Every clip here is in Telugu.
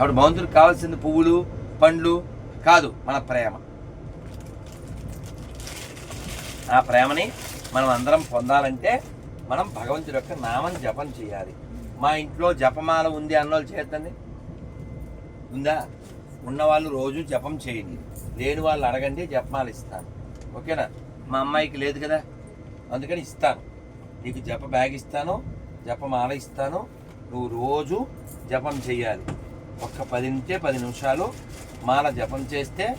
కాబట్టి భగవంతుడికి కావాల్సింది పువ్వులు పండ్లు కాదు మన ప్రేమ. ఆ ప్రేమని మనం అందరం పొందాలంటే మనం భగవంతుడి యొక్క నామం జపం చేయాలి. మా ఇంట్లో జపమాల ఉంది అన్నోళ్ళు చేతండి. ఉందా? ఉన్నవాళ్ళు రోజు జపం చేయండి. లేని వాళ్ళు అడగండి జపమాల ఇస్తాను ఓకేనా? మా అమ్మాయికి లేదు కదా? అందుకని ఇస్తాను. నీకు జప బ్యాగ్ ఇస్తాను జపమాల ఇస్తాను. నువ్వు రోజు జపం చేయాలి. ఒక్క పది నుంచే పది నిమిషాలు మాల జపం చేస్తే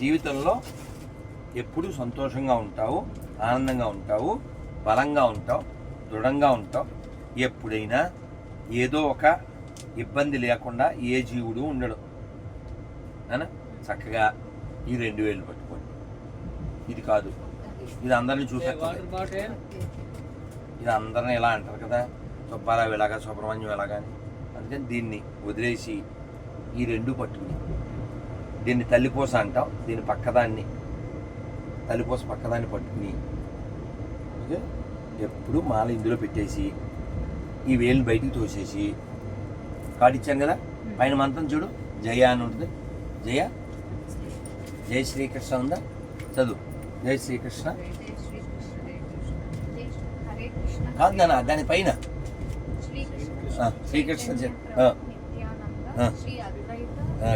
జీవితంలో ఎప్పుడూ సంతోషంగా ఉంటావు ఆనందంగా ఉంటావు బలంగా ఉంటావు దృఢంగా ఉంటావు. ఎప్పుడైనా ఏదో ఒక ఇబ్బంది లేకుండా ఏ జీవుడు ఉండడు. చక్కగా ఈ రెండు వేలు పట్టుకోండి. ఇది కాదు. ఇది అందరిని చూపెడుతుంది. ఇది అందరిని ఎలా అంటారు కదా? సుబ్బారావు ఎలాగా సుబ్రహ్మణ్యం ఎలాగా అని అందుకని దీన్ని వదిలేసి ఈ రెండు పట్టుకుని. దీన్ని తల్లిపోస అంటాం. దీని పక్కదాన్ని తల్లిపోస పక్కదాన్ని పట్టుకుని. ఓకే? ఎప్పుడు మాల ఇందులో పెట్టేసి ఈ వేలు బయటికి తోసేసి కాడిచ్చాను కదా? పైన మంత్రం చూడు. జయ అని ఉంటుంది. జయ? జై శ్రీకృష్ణ ఉందా? చదువు. జై శ్రీకృష్ణ. కాదు నాన్న దాని పైన. శ్రీకృష్ణ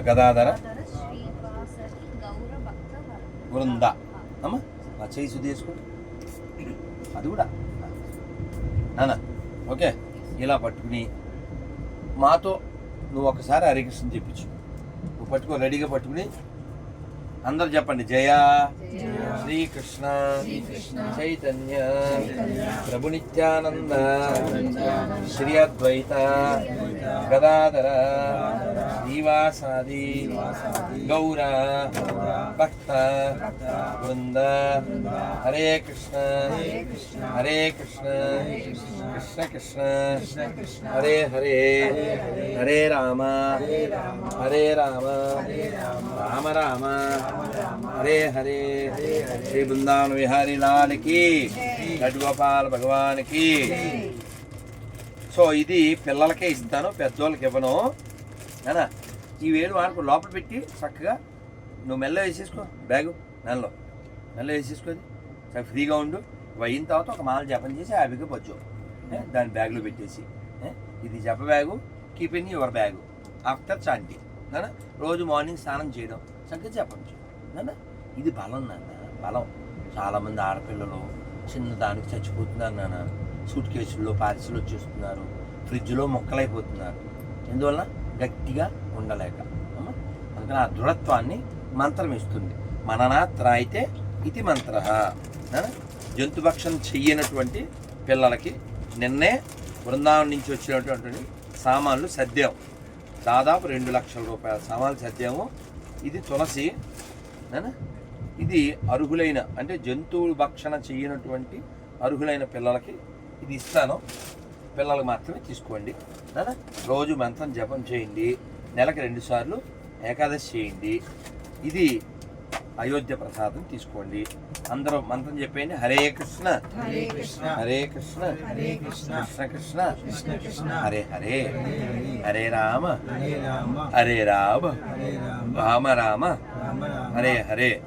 గదాధర. వృంద. అమ్మ ఆ చేయి శుద్ధి చేసుకో అది కూడా. నాన్న ఓకే. ఇలా పట్టుకుని మాతో నువ్వు ఒకసారి హరికృష్ణ చెప్పించు. నువ్వు పట్టుకో రెడీగా పట్టుకుని అందరు చెప్పండి. జయ శ్రీకృష్ణ చైతన్య ప్రభు నిత్యానంద శ్రీ అద్వైత గదాధర శ్రీవాసాది గౌర భక్త బృంద. హరే కృష్ణ. హరే కృష్ణ. కృష్ణ. కృష్ణ. హరే హరే. హరే రామ. హరే రామ. రామ రామ. హరే హరే. శ్రీ బృందావన విహారీ లాల్కి గోపాల భగవానికి. సో ఇది పిల్లలకే ఇస్తాను పెద్దోళ్ళకి ఇవ్వను. కదా ఈ వేలు వాడుకో లోపల పెట్టి చక్కగా నువ్వు మెల్ల వేసేసుకో బ్యాగు నెలలో మెల్ల వేసేసుకోది చక్కగా ఫ్రీగా ఉండు. అయిన తర్వాత ఒక మాల జపం చేసి హ్యాపీగా పొచ్చు దాని బ్యాగ్లో పెట్టేసి. ఇది జప bag. Keep in your bag after chant. నాన్న రోజు మార్నింగ్ స్నానం చేయడం. చక్కగా చెప్పచ్చు నా నాన్న ఇది బలం నాన్న బలం. చాలామంది ఆడపిల్లలు చిన్న దానికి చచ్చిపోతున్నారు నాన్న సూట్ కేసుల్లో పార్సిల్ వచ్చేస్తున్నారు. ఫ్రిడ్జ్లో మొక్కలైపోతున్నారు. ఎందువల్ల గట్టిగా ఉండలేక. అందుకని ఆ దృఢత్వాన్ని మంత్రం ఇస్తుంది. మననాత్ర అయితే ఇది మంత్ర. జంతుభక్షం చెయ్యనటువంటి పిల్లలకి నిన్నే బృందావనం నుంచి వచ్చినటువంటి సామాన్లు సద్యాం. దాదాపు రెండు లక్షల రూపాయల సామాన్లు సద్యము. ఇది తులసి ఇది అర్హులైన అంటే జంతువులు భక్షణ చేయనటువంటి అర్హులైన పిల్లలకి ఇది ఇస్తాను. పిల్లలకు మాత్రమే తీసుకోండి. రోజు మంత్రం జపం చేయండి. నెలకు రెండుసార్లు ఏకాదశి చేయండి. ఇది అయోధ్య ప్రసాదం తీసుకోండి. అందరూ మంత్రం చెప్పేయండి. హరే కృష్ణ. హరే కృష్ణ. హరే కృష్ణ. కృష్ణ. కృష్ణ కృష్ణ. కృష్ణ హరే హరే. హరే రామ. హరే రామ. రామ. హరే రామ. హరే హరే.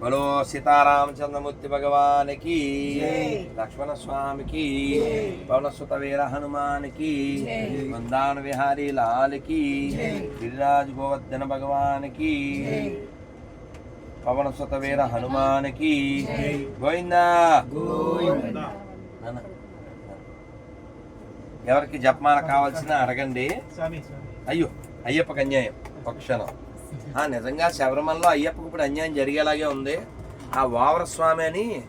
బలో సీతారామచంద్రమూర్తి భగవానికి. లక్ష్మణ స్వామికి. పవనసుత వీర హనుమానికి జై. బృందావన విహారీ లాల్కి. గిరిరాజ్ గోవర్ధన భగవానికి జై. పవనసుత వీర హనుమానికి. గోవిందా. ఎవరికి జపమాల కావాల్సిన అడగండి. అయ్యో అయ్యప్పకి అన్యాయం. ఒక క్షణం. ఆ, నిజంగా శబరిమలలో అయ్యప్పకి ఇప్పుడు అన్యాయం జరిగేలాగే ఉంది. ఆ వావర స్వామి అని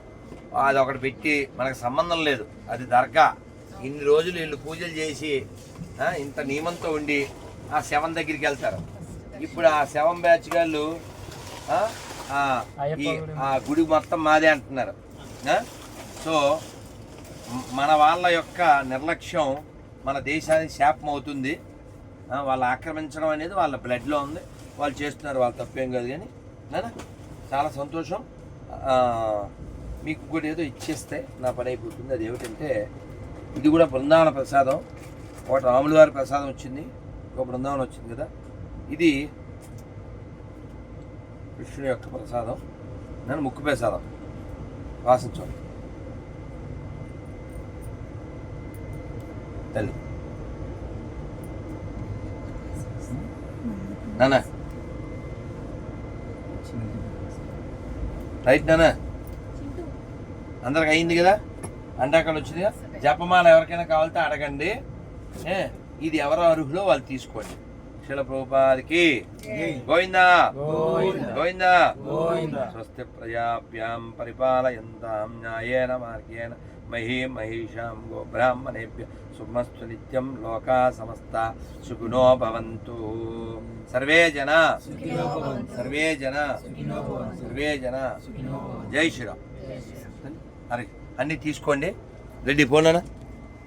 అది ఒకటి పెట్టి మనకు సంబంధం లేదు. అది దర్గా. ఇన్ని రోజులు వీళ్ళు పూజలు చేసి ఇంత నియమంతో ఉండి ఆ శవం దగ్గరికి వెళ్తారు. ఇప్పుడు ఆ శవం బ్యాచ్ ఆ, ఈ ఆ గుడి మొత్తం మాదే అంటున్నారు? సో మన వాళ్ళ యొక్క నిర్లక్ష్యం మన దేశానికి శాపం అవుతుంది. వాళ్ళు ఆక్రమించడం అనేది వాళ్ళ బ్లడ్లో ఉంది. వాళ్ళు చేస్తున్నారు వాళ్ళు తప్పేం కాదు కానీ. చాలా సంతోషం. మీకు కూడా ఏదో ఇచ్చేస్తే నా పని అయిపోతుంది. అది ఏమిటంటే ఇది కూడా బృందావన ప్రసాదం. ఒకటి రాముల వారి ప్రసాదం వచ్చింది. ఒక బృందావనం వచ్చింది కదా. ఇది కృష్ణుని యొక్క ప్రసాదం నన్ను ముక్కు ప్రసాదం. వాసించండి తల్లి. నాన్న. రైట్ నాన్న. అందరికి అయింది కదా? అండాకాలు వచ్చింది కదా జపమాల ఎవరికైనా కావాలంటే అడగండి. ఇది ఎవరు అర్హులో వాళ్ళు తీసుకోండి. శిల ప్రభుపాదికి. గోవిందా. గోవిందా. స్వస్తి ప్రజాభ్యాం పరిపాలయంతాం న్యాయేన మార్గేణ మహీ మహిషాం గోబ్రాహ్మణేభ్య శుభమస్తు నిత్యం లోకా సమస్త సుఖినో భవంతు. సర్వే జన. సర్వే జన. సర్వే జన. జై శ్రీరామ్. అరే అన్ని తీసుకోండి. రెడ్డి పోనా